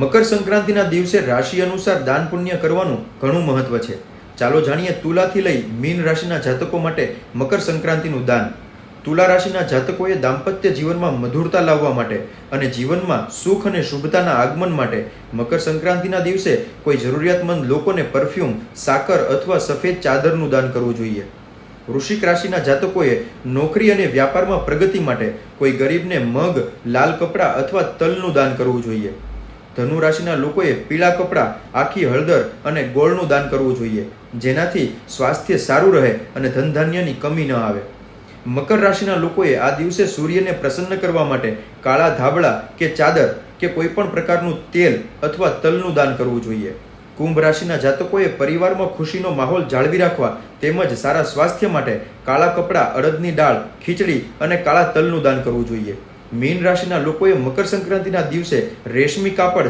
મકર સંક્રાંતિના દિવસે રાશિ અનુસાર દાન પુણ્ય કરવાનું ઘણું મહત્વ છે. ચાલો જાણીએ તુલાથી લઈ મીન રાશિના જાતકો માટે મકર સંક્રાંતિનું દાન. તુલા રાશિના જાતકોએ દાંપત્ય જીવનમાં મધુરતા લાવવા માટે અને જીવનમાં સુખ અને શુભતાના આગમન માટે મકર સંક્રાંતિના દિવસે કોઈ જરૂરિયાતમંદ લોકોને પરફ્યુમ, સાકર અથવા સફેદ ચાદરનું દાન કરવું જોઈએ. વૃશ્ચિક રાશિના જાતકોએ નોકરી અને વ્યાપારમાં પ્રગતિ માટે કોઈ ગરીબને મગ, લાલ કપડાં અથવા તલનું દાન કરવું જોઈએ. ધનુ રાશિના લોકોએ પીળા કપડાં, આખી હળદર અને ગોળનું દાન કરવું જોઈએ, જેનાથી સ્વાસ્થ્ય સારું રહે અને ધનધાન્યની કમી ન આવે. મકર રાશિના લોકોએ આ દિવસે સૂર્યને પ્રસન્ન કરવા માટે કાળા ધાબળા કે ચાદર કે કોઈપણ પ્રકારનું તેલ અથવા તલનું દાન કરવું જોઈએ. કુંભ રાશિના જાતકોએ પરિવારમાં ખુશીનો માહોલ જાળવી રાખવા તેમજ સારા સ્વાસ્થ્ય માટે કાળા કપડાં, અડદની દાળ, ખીચડી અને કાળા તલનું દાન કરવું જોઈએ. મીન રાશિના લોકોએ મકર સંક્રાંતિના દિવસે રેશમી કાપડ